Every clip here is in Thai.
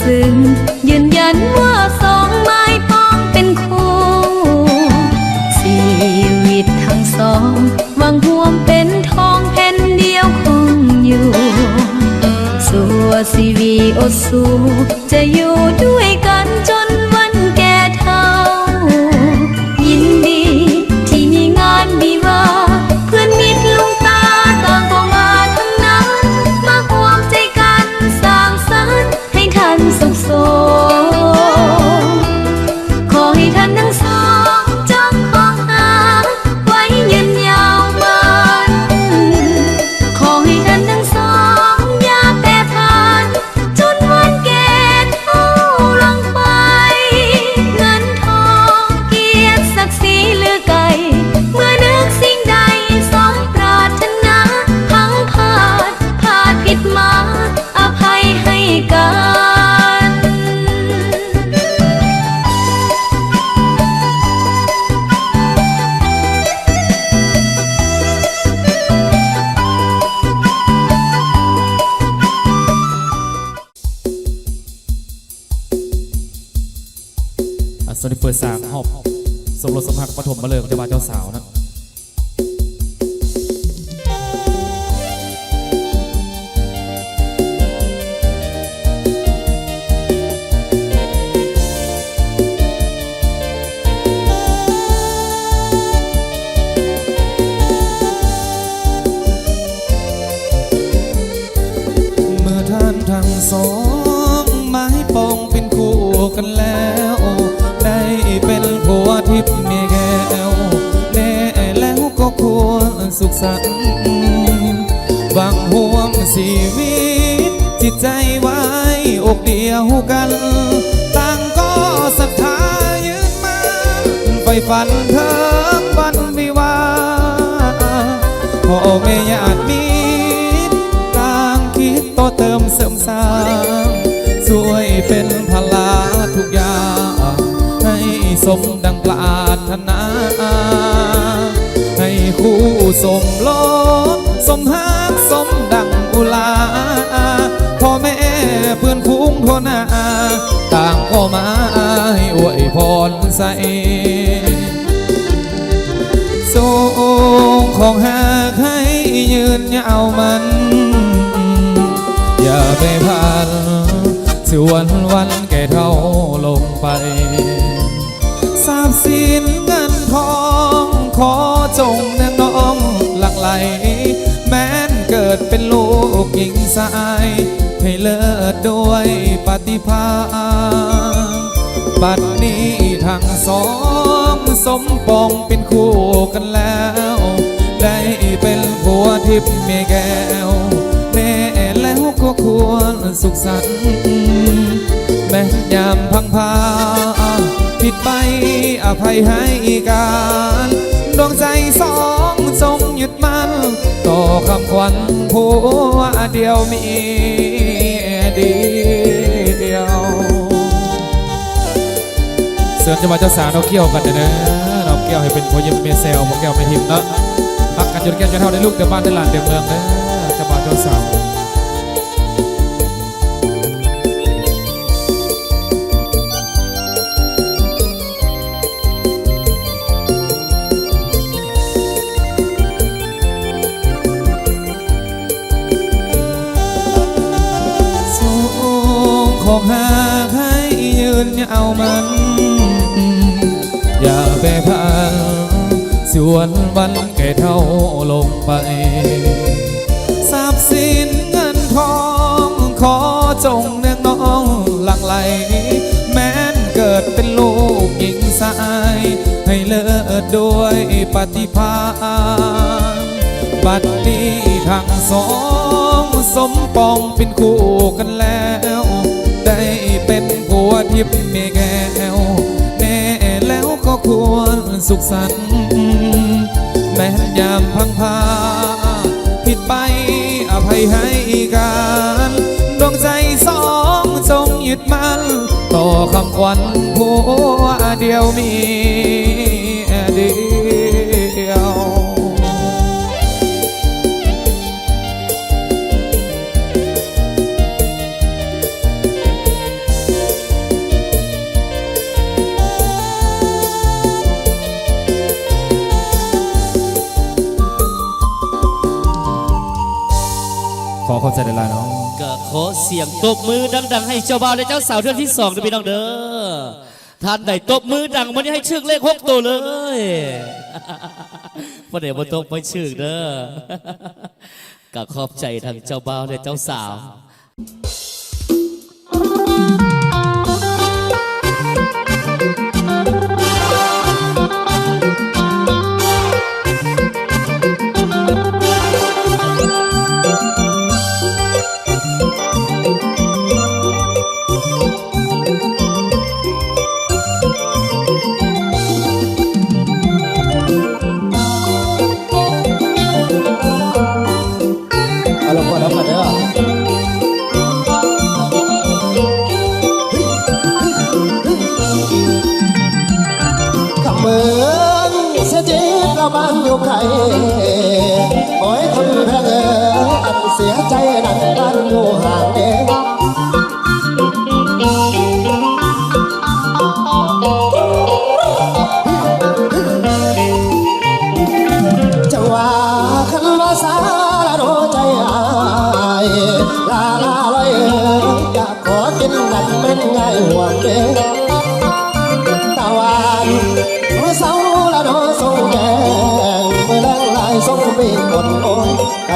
ซึ้งยืนยันว่าสองไม้ป้องเป็นคู่ชีวิตทั้งสองวังห่วงเป็นทองแผ่นเดียวคงอยู่สัวซีวีโอสูจะอยู่ด้วย หอบสมรสสมหักปฐมมาเลยเจ้าาเจ้าสาวนะเมื่อท่านทั้งสองไม้ปองเป็นคู่กันแล้ว สังบางห่วงชีวิต จิตใจไว้อกเดียวกัน ต่างก็ศรัทธายืนมั่นไปฝันเทิงวันวิวาพ่อแม่ญาติมิตรต่างคิดต่อเติมเสริมสร้างช่วยเป็นพลาทุกอย่างให้สมดังปรารถนา สมลอสมหักสมดังอุลาพ่อแม่เพื่อนพุงพ่อนาต่างก็มาให้อวยพรใส่ทรงของหากให้ยืนยาวมัน อย่าไปพันชวนวันแก่เท่าลงไป ทราบสิ้นิดเป็นลูกหญิงสาย ให้เลิศด้วยปฏิภาณบัดนี้ทั้งสองสมปองเป็นคู่กันแล้ว ได้เป็นผัวทิพย์เมีแก้วแม่แล้วก็ควรสุขสันต์แม้ยามพังพาผิดไปอภัยให้การ ดวงใจสอง ยุดมันต่อคำขวัญผัวเดียวมีดีเดียว เสือจะมาเจ้าสาวเราเกี่ยวกันนะเราเกี่ยวให้เป็นพ่อเยี่ยมเมียแซวพ่อแก้วไม่ทิมเนาะพักกันจนแก้วจะเท่าได้ลูกเดือบ้านได้หลานเดือเมืองเด้อเจะมาเจ้าสาว องหาให้ยืนเอามัน อย่าไปพันส่วนวันแก่เท่าลงไปทรัพย์สินเงินทองขอจงเนืองน้องหลังไหล แม้นเกิดเป็นลูกหญิงสาย ให้เลิศด้วยปฏิภาณบัดนี้ทั้งสอง สมปองเป็นคู่กันแล้ว ได้เป็นผัวทิพย์เมแก้วแน่แล้วก็ควรสุขสันต์แม้ยามพังพา ผิดไปอภัยให้กันดวงใจสองจงยึดมั่นต่อคำขวัญผัวเดียวมี สียงตบมือดัง ๆ ให้เจ้าบ่าวและเจ้าสาวเทือนที่สองด้วยพี่น้องเด้อท่านใดตบมือดังวันนี้ให้ชึกเลขหกตัวเลยประเดี๋ยวมาตบไปชึกเด้อก็ขอบใจทางเจ้าบ่าวและเจ้าสาว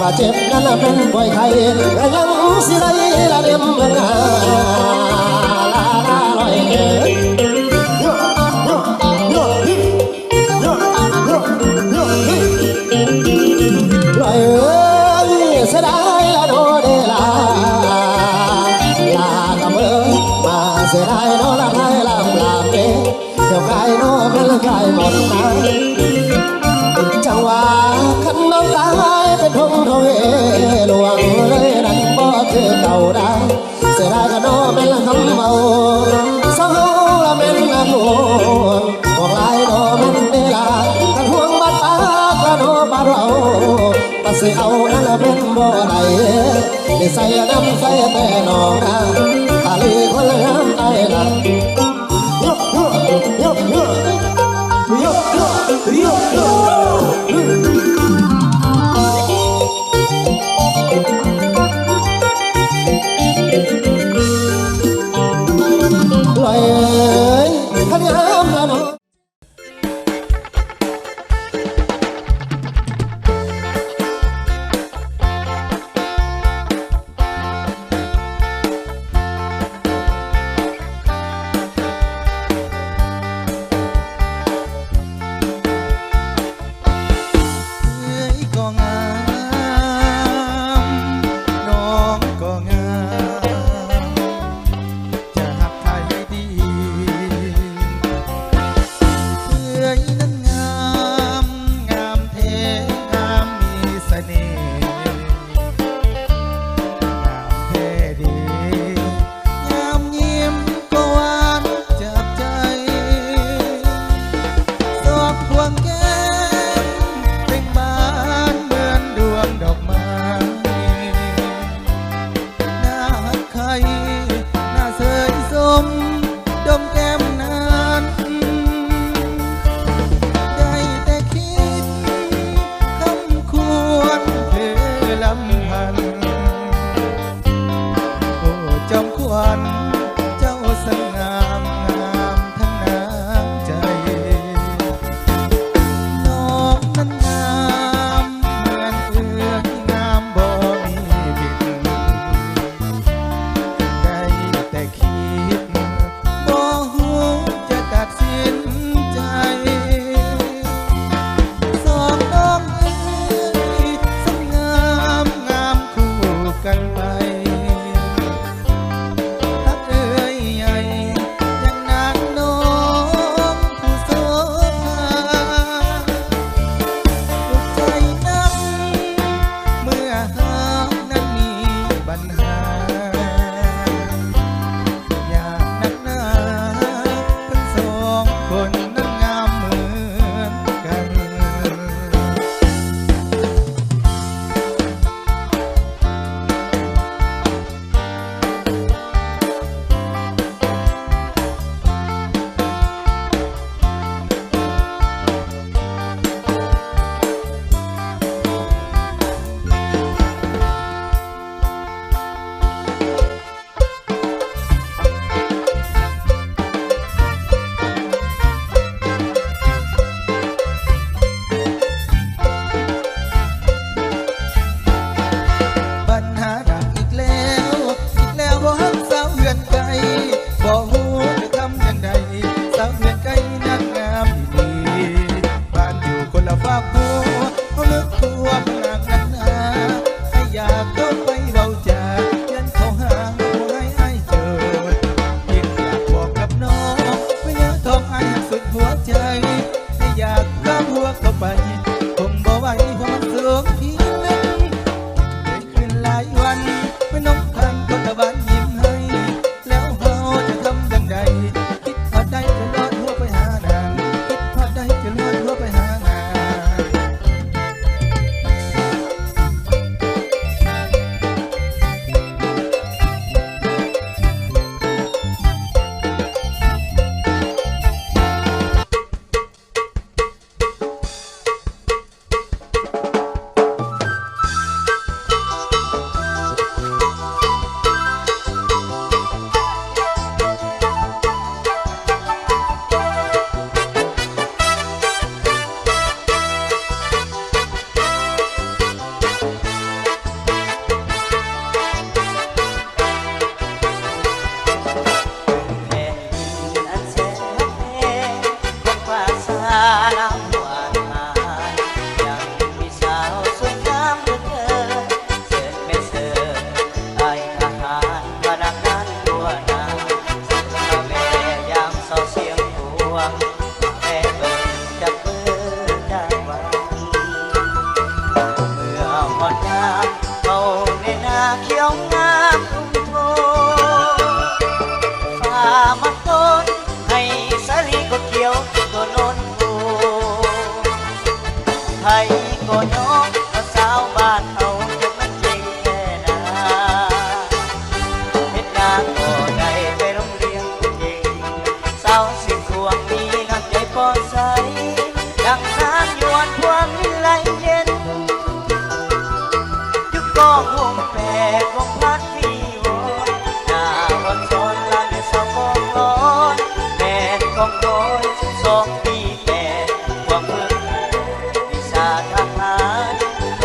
บาดเจ็บนั้นเป็นป่วยไข้ยังสิไรละเดียมเมืองาลาลาลอยเอ๋ย ล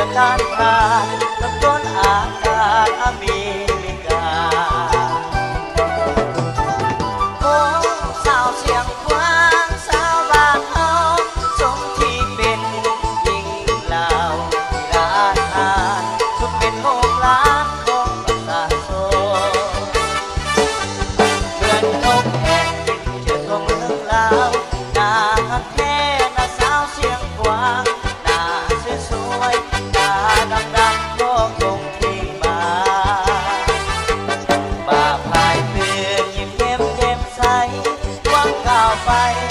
จะถานการกับต้นอากาศอามี fight.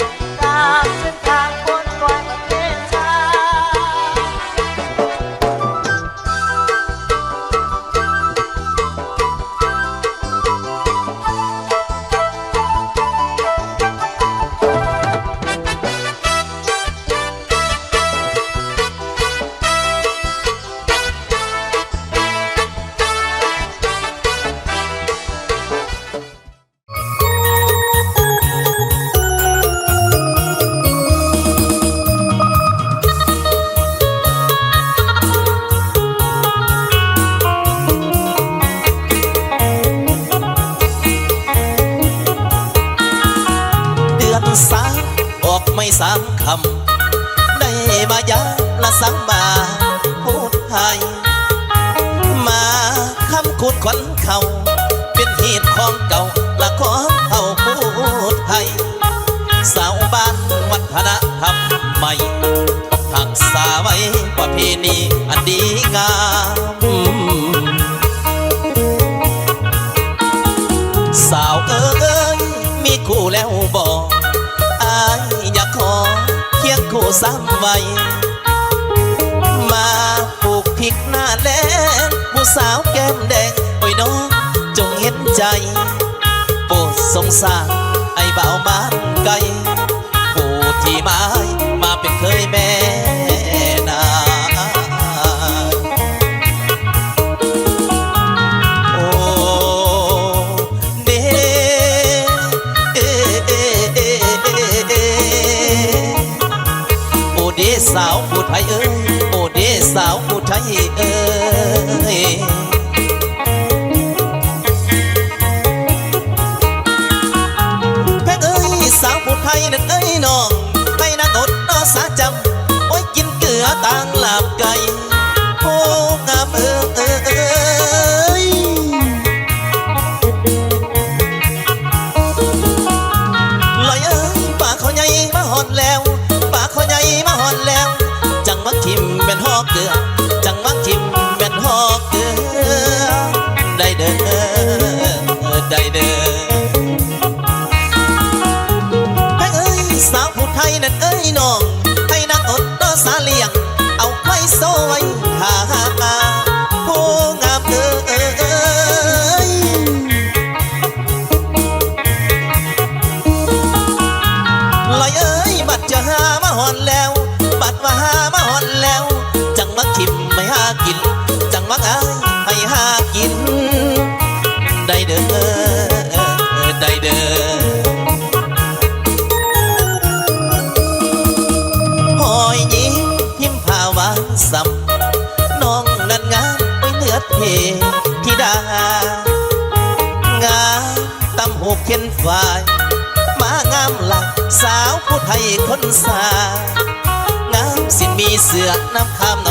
ยาละสังมาพูดไทย มาคำคูดขวัญเขาเป็นเหตุของเก่าละของเขาพูดไทย สาวบ้านวัฒนธรรมใหม่หักษาไว้ประเพณีอันดีงาม คียงคู่ซ้ำไว้มาปลูกพริกหน้าแลงผู้สาวแก้มแดง โอ้ยน้องจงเห็นใจโปรดสงสารไอ้บ่าวบ้านไกลผู้ที่มา สาวผู้ไทยเอ้ยโอ้เดสาวผู้ไทยเอ้ยแพ่เอ้ยสาวผู้ไทยนั่นเอ้ยน้องให้นางอดนอสาจำโอ้ยกินเกลือต่างหลับไก่โอ้งามเอ้ หูกเข็นฝ่าย มางามหลักสาวผู้ไทยคนสางามสินมีเสือน้ำข้ามน้องลาอายอยากนเคำ